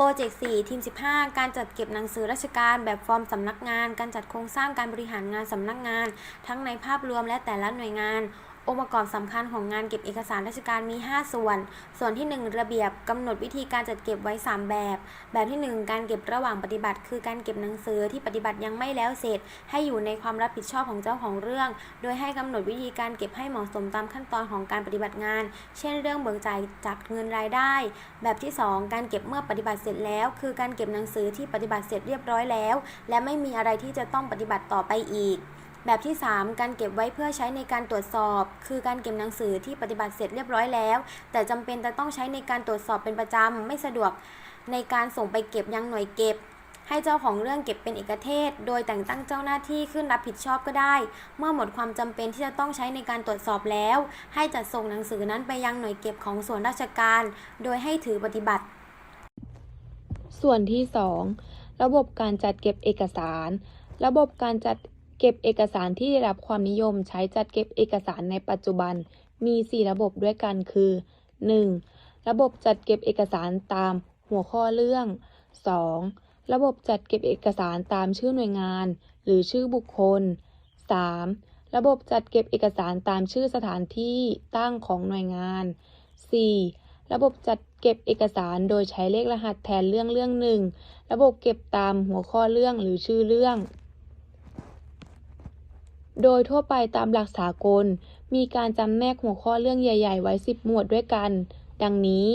โปรเจกต์ 4 ทีม 15 การจัดเก็บหนังสือราชการแบบฟอร์มสำนักงาน การจัดโครงสร้างการบริหารงานสำนักงาน ทั้งในภาพรวมและแต่ละหน่วยงาน องค์ประกอบสำคัญของงานเก็บเอกสารราชการมี 5 ส่วน ส่วนที่ 1 ระเบียบกำหนดวิธีการจัดเก็บไว้ 3 แบบ แบบที่ 1 การเก็บระหว่างปฏิบัติ คือการเก็บหนังสือที่ปฏิบัติยังไม่แล้วเสร็จ ให้อยู่ในความรับผิดชอบของเจ้าของเรื่อง โดยให้กำหนดวิธีการเก็บให้เหมาะสมตามขั้นตอนของการปฏิบัติงาน เช่น เรื่องเบิกจ่ายจากเงินรายได้ แบบที่ 2 การเก็บเมื่อปฏิบัติเสร็จแล้ว คือการเก็บหนังสือที่ปฏิบัติเสร็จเรียบร้อยแล้ว และไม่มีอะไรที่จะต้องปฏิบัติต่อไปอีก แบบที่ 3 การเก็บไว้เพื่อใช้ในการตรวจสอบ คือการเก็บหนังสือที่ปฏิบัติเสร็จเรียบร้อยแล้ว แต่จำเป็นจะต้องใช้ในการตรวจสอบเป็นประจำไม่สะดวกในการส่งไปเก็บยังหน่วยเก็บ ให้เจ้าของเรื่องเก็บเป็นเอกเทศ โดยแต่งตั้งเจ้าหน้าที่ขึ้นรับผิดชอบก็ได้ เมื่อหมดความจำเป็นที่จะต้องใช้ในการตรวจสอบแล้ว ให้จัดส่งหนังสือนั้นไปยังหน่วยเก็บของส่วนราชการ โดยให้ถือปฏิบัติ ส่วนที่ 2 ระบบการจัดเก็บเอกสาร ระบบการจัด เก็บเอกสารที่ได้รับความนิยมใช้จัดเก็บเอกสารในปัจจุบันมี 4 ระบบด้วยกันคือ 1. ระบบจัดเก็บเอกสารตามหัวข้อเรื่อง 2. ระบบจัดเก็บเอกสารตามชื่อหน่วยงาน หรือชื่อบุคคล 3. ระบบจัดเก็บเอกสารตามชื่อสถานที่ตั้งของหน่วยงาน 4. ระบบจัดเก็บเอกสารโดยใช้เลขรหัสแทนเรื่องเรื่องหนึ่ง ระบบเก็บตามหัวข้อเรื่องหรือชื่อเรื่อง โดยทั่วไปตามหลักสากล มีการจำแนกหัวข้อเรื่องใหญ่ ๆ ไว้ 10 หมวดด้วยกัน ดังนี้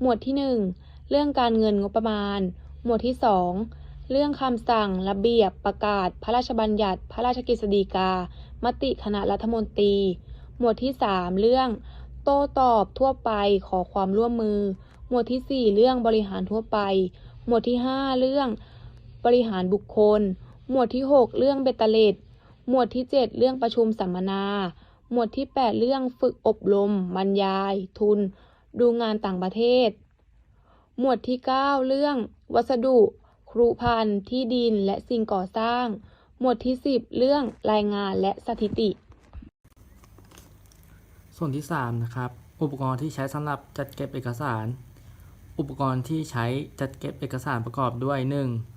หมวดที่ 1 เรื่องการเงินงบประมาณ หมวดที่ 2 เรื่องคำสั่ง ระเบียบ ประกาศ พระราชบัญญัติ พระราชกฤษฎีกา มติคณะรัฐมนตรี หมวดที่ 3 เรื่อง โต้ตอบทั่วไปขอความร่วมมือ หมวดที่ 4 เรื่องบริหารทั่วไป หมวดที่ 5 เรื่อง บริหารบุคคล หมวดที่ 6 เรื่องเบตเตเลต หมวดที่ 7 เรื่องประชุมสัมมนา หมวดที่ 8 เรื่องฝึกอบรม บรรยาย ทุน ดูงานต่างประเทศ หมวดที่ 9 เรื่อง วัสดุ ครุพันธ์ที่ดิน และสิ่งก่อสร้าง หมวดที่ 10 เรื่องรายงานและสถิติ ส่วนที่ 3 นะครับ อุปกรณ์ที่ใช้สำหรับจัดเก็บเอกสาร อุปกรณ์ที่ใช้จัดเก็บเอกสารประกอบด้วย 1.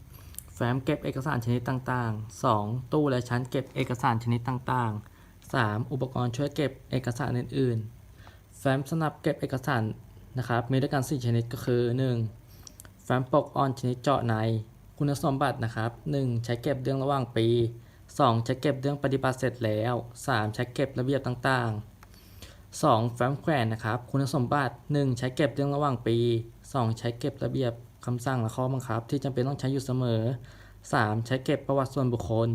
แฟ้มเก็บเอกสารชนิดต่างๆ 2. ตู้และชั้นเก็บเอกสารชนิดต่างๆ 3. อุปกรณ์ช่วยเก็บเอกสารอื่นๆ แฟ้มสำหรับเก็บเอกสารนะครับมีด้วยกัน4ชนิดก็คือ 1. แฟ้มปกออนชนิดเจาะใน คุณสมบัตินะครับ 1. ใช้เก็บเรื่องระหว่างปี 2. ใช้เก็บเรื่องปฏิบัติเสร็จแล้ว 3. ใช้เก็บระเบียบต่างๆ 2. แฟ้มแขวนนะครับ คุณสมบัติ 1. ใช้เก็บเรื่องระหว่างปี 2. ใช้เก็บระเบียบ คำสั่งและข้อบังคับที่จำเป็นต้องใช้อยู่เสมอ 3. ใช้เก็บประวัติส่วนบุคคล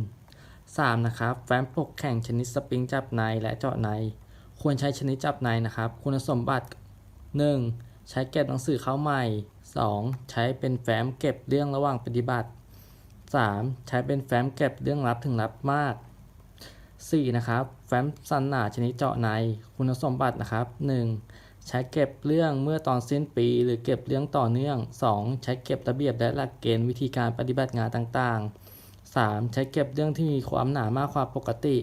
3. นะครับแฟ้มปกแข่งชนิดสปริงจับในและเจาะใน ควรใช้ชนิดจับในนะครับ คุณสมบัติ 1. ใช้เก็บหนังสือเข้าใหม่ 2. ใช้เป็นแฟ้มเก็บเรื่องระหว่างปฏิบัติ 3. ใช้เป็นแฟ้มเก็บเรื่องลับถึงลับมาก 4. นะครับ แฟ้มสันหนาชนิดเจาะใน คุณสมบัตินะครับ 1. ใช้เก็บเรื่องเมื่อตอนสิ้นปี หรือเก็บเรื่องต่อเนื่อง 2. ใช้เก็บระเบียบและหลักเกณฑ์วิธีการปฏิบัติงานต่างๆ 3. ใช้เก็บเรื่องที่มีความหนามากกว่าปกติ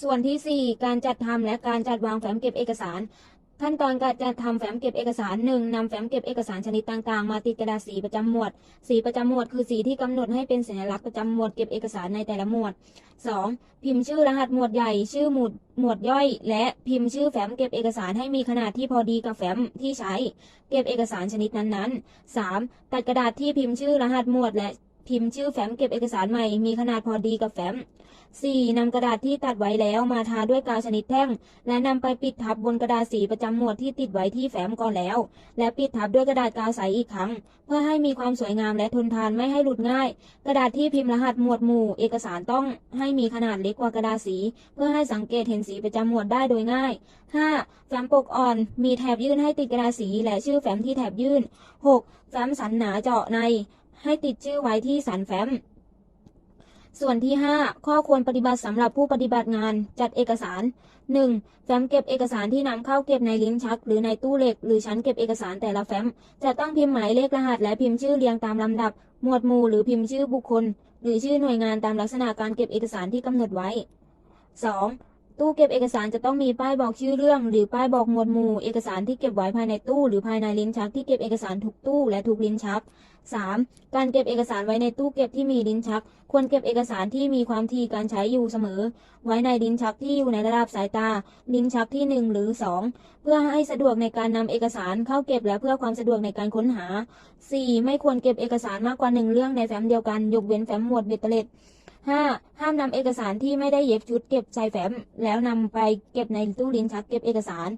ส่วนที่ 4 การจัดทำและการจัดวางแฟ้มเก็บเอกสาร ขั้นตอนการจัดทำแฟ้มเก็บเอกสารหนึ่งนำแฟ้มเก็บเอกสารชนิดต่างๆ มาติดกระดาษสีประจำหมวด สีประจำหมวดคือสีที่กำหนดให้เป็นสัญลักษณ์ประจำหมวดเก็บเอกสารในแต่ละหมวด 2. พิมพ์ชื่อรหัสหมวดใหญ่ ชื่อหมวดหมวดย่อย และพิมพ์ชื่อแฟ้มเก็บเอกสารให้มีขนาดที่พอดีกับแฟ้มที่ใช้ เก็บเอกสารชนิดนั้นๆ 3. ตัดกระดาษที่พิมพ์ชื่อรหัสหมวดและ พิมพ์ชื่อแฟ้มเก็บเอกสารใหม่ มีขนาดพอดีกับแฟ้ม 4. นำกระดาษที่ตัดไว้แล้วมาทาด้วยกาวชนิดแท่ง และนำไปปิดทับบนกระดาษสีประจำหมวดที่ติดไว้ที่แฟ้มก่อนแล้ว และปิดทับด้วยกระดาษกาวใสอีกครั้ง เพื่อให้มีความสวยงามและทนทานไม่ให้หลุดง่าย กระดาษที่พิมพ์รหัสหมวดหมู่ เอกสารต้องให้มีขนาดเล็กกว่ากระดาษสี เพื่อให้สังเกตเห็นสีประจำหมวดได้โดยง่าย 5. แฟ้มปกอ่อน มีแถบยื่นให้ติดกระดาษสีและชื่อแฟ้มที่แถบยื่น 6. แฟ้มสันหนาเจาะใน ให้ติดชื่อไว้ที่สันแฟ้ม ส่วนที่ 5 ข้อควรปฏิบัติสำหรับผู้ปฏิบัติงานจัดเอกสาร 1. แฟ้มเก็บเอกสารที่นำเข้าเก็บในลิ้นชัก หรือในตู้เหล็ก หรือชั้นเก็บเอกสารแต่ละแฟ้ม จะต้องพิมพ์หมายเลขรหัส และพิมพ์ชื่อเรียงตามลำดับ หมวดหมู่หรือพิมพ์ชื่อบุคคล หรือชื่อหน่วยงานตามลักษณะการเก็บเอกสารที่กำหนดไว้ 2. ตู้เก็บเอกสารจะต้องมีป้ายบอกชื่อเรื่อง หรือป้ายบอกหมวดหมู่ เอกสารที่เก็บไว้ภายในตู้ หรือภายในลิ้นชักที่เก็บเอกสารทุกตู้และทุกลิ้นชัก 3. การเก็บเอกสารไว้ในตู้เก็บที่มีลิ้นชัก ควรเก็บเอกสารที่มีความถี่การใช้อยู่เสมอ ไว้ในลิ้นชักที่อยู่ในระดับสายตา ลิ้นชักที่ 1 หรือ 2 เพื่อให้สะดวกในการนำเอกสารเข้าเก็บและเพื่อความสะดวกในการค้นหา 4. ไม่ควรเก็บเอกสารมากกว่าหนึ่งเรื่องในแฟ้มเดียวกัน ยกเว้นแฟ้มหมวดเบตเตอร์เลต 5. ห้ามนำเอกสารที่ไม่ได้เย็บชุดเก็บใส่แฟ้ม แล้วนำไปเก็บในตู้ลิ้นชักเก็บเอกสาร